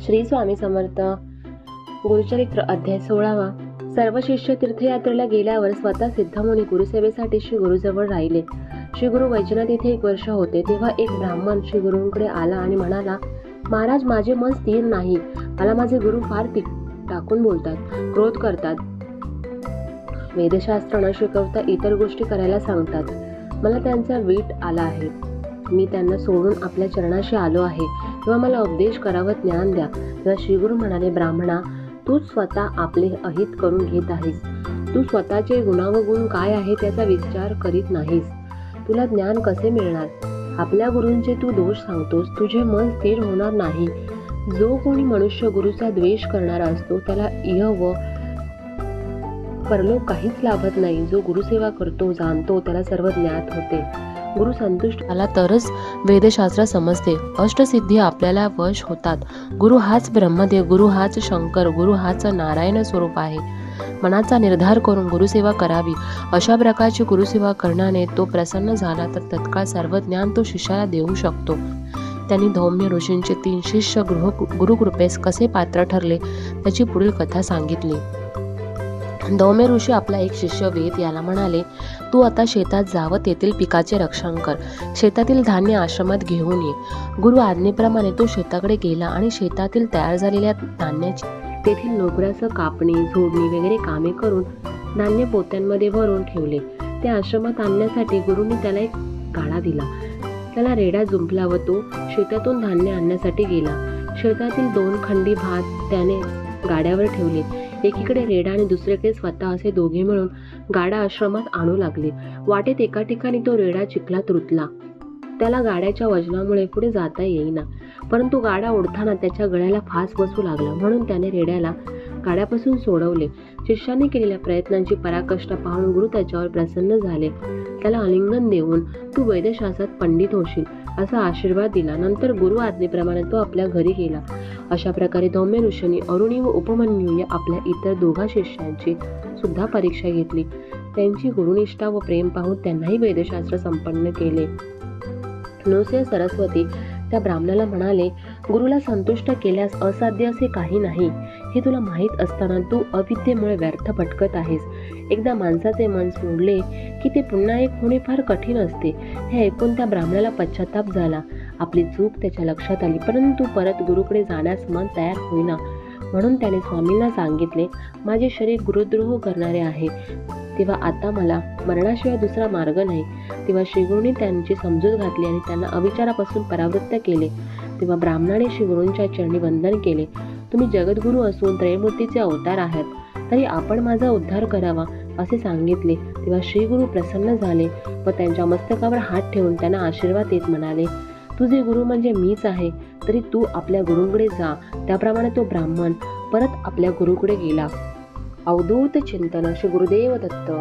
श्री स्वामी समर्थ. गुरुचरित्र अध्याय सोळावा. सर्व शिष्य तीर्थयात्रेला गेल्यावर स्वतः सिद्धमुनी गुरुसेवेसाठी श्री गुरुजवळ राहिले. श्री गुरु वैजनाथ येथे एक वर्ष होते. तेव्हा एक ब्राह्मण श्री गुरूंकडे आला आणि म्हणाला महाराज माझे मन स्थिर नाही. मला माझे गुरु फार ती टाकून बोलतात. क्रोध करतात. वेदशास्त्र न शिकवता इतर गोष्टी करायला सांगतात. मला त्यांचा वीट आला आहे. मी त्यांना सोडून आपल्या चरणाशी आलो आहे. तेव्हा मला उपदेश करावा ज्ञान द्या. तेव्हा श्रीगुरु म्हणाले ब्राह्मणा तू स्वतः आपले अहित करून घेत आहेस. तू स्वतःचे गुणावगुण काय आहे त्याचा विचार करीत नाहीस. तुला ज्ञान कसे मिळणार? आपल्या गुरूंचे तू दोष सांगतोस तुझे मन स्थिर होणार नाही. जो कोणी मनुष्य गुरुचा द्वेष करणारा असतो त्याला इह व परलोक काहीच लाभत नाही. जो गुरुसेवा करतो जाणतो त्याला सर्व ज्ञात होते. गुरु संतुष्ट आला तरच वेदशास्त्र समजते. अष्टसिद्धी आपल्याला वश होतात. गुरु हाच ब्रह्मदेव गुरु हाच शंकर गुरु हाच नारायण स्वरूप आहे. मनाचा निर्धार करून गुरुसेवा करावी. अशा प्रकारची गुरुसेवा करण्याने तो प्रसन्न झाला तर तत्काळ सर्व ज्ञान तो शिष्याला देऊ शकतो. त्यांनी धौम्य ऋषींचे तीन शिष्य गृह गुरुकृपेस कसे पात्र ठरले त्याची पुढील कथा सांगितली. दौम्य ऋषी आपला एक शिष्य वेद याला म्हणाले तू आता शेतात जावं तेथील पिकाचे रक्षण कर. शेतातील धान्य आश्रमात घेऊन ये. गुरु आज्ञेप्रमाणे तो शेताकडे गेला आणि शेतातील तयार झालेल्या धान्याची तेथील नोकऱ्याचं कापणी झोडणी वगैरे कामे करून धान्य पोत्यांमध्ये भरून ठेवले. ते आश्रमात आणण्यासाठी गुरुने त्याला एक गाडा दिला. त्याला रेडा जुंपला व तो शेतातून धान्य आणण्यासाठी गेला. शेतातील दोन खंडी भात त्याने गाड्यावर ठेवले. एकीकडे रेडा आणि दुसरीकडे स्वतः असे दोघे मिळून गाडा आश्रमात आणू लागले. वाटेत एका ठिकाणी तो रेडा चिखलात रुतला. त्याला गाड्याच्या वजनामुळे पुढे जाता येईना. परंतु गाडा ओढताना त्याच्या गळ्याला फास बसू लागला म्हणून त्याने रेड्याला गाड्यापासून सोडवले. शिष्याने केलेल्या प्रयत्नांची पराकष्टा पाहून गुरु त्याच्यावर प्रसन्न झाले. त्याला आलिंगन देऊन तू वैद्यशास्त्रात पंडित होशील असा आशीर्वाद दिला. नंतर गुरु आज्ञेप्रमाणे तो आपल्या घरी गेला. अशा प्रकारे धौम्य ऋषींनी अरुणी व उपमन्यू या आपल्या इतर दोघा शिष्यांची सुद्धा परीक्षा घेतली. त्यांची गुरुनिष्ठा व प्रेम पाहून त्यांनाही वैद्यशास्त्र संपन्न केले. नृसिंह सरस्वती त्या ब्राह्मणाला म्हणाले गुरुला संतुष्ट केल्यास असाध्य असे काही नाही. हे तुला माहीत असताना तू अविद्येमुळे व्यर्थ भटकत आहेस. एकदा माणसाचे मन सोडले की ते पुन्हा एक होणे फार कठीण असते. हे ऐकून त्या ब्राह्मणाला पश्चाताप झाला. आपली चूक त्याच्या लक्षात आली परंतु परत गुरुकडे जाण्यास मन तयार होईना. म्हणून त्याने स्वामींना सांगितले माझे शरीर गुरुद्रोह करणारे आहे. तेव्हा आता मला मरणाशिवाय दुसरा मार्ग नाही. तेव्हा श्रीगुरूंनी त्यांची समजूत घातली आणि त्यांना अविचारापासून परावृत्त केले. तेव्हा ब्राह्मणाने श्रीगुरूंच्या चरणी वंदन केले. तुम्ही जगद्गुरू असून त्रयमूर्तीचे अवतार आहात. तरी आपण माझा उद्धार करावा असे सांगितले. तेव्हा श्रीगुरु प्रसन्न झाले व त्यांच्या मस्तकावर हात ठेवून त्यांना आशीर्वाद देत म्हणाले तुझे गुरु म्हणजे मीच आहे. तरी तू आपल्या गुरूंकडे जा. त्याप्रमाणे तो ब्राह्मण परत आपल्या गुरुकडे गेला. अवधूत चिंतन श्री गुरुदेव दत्त.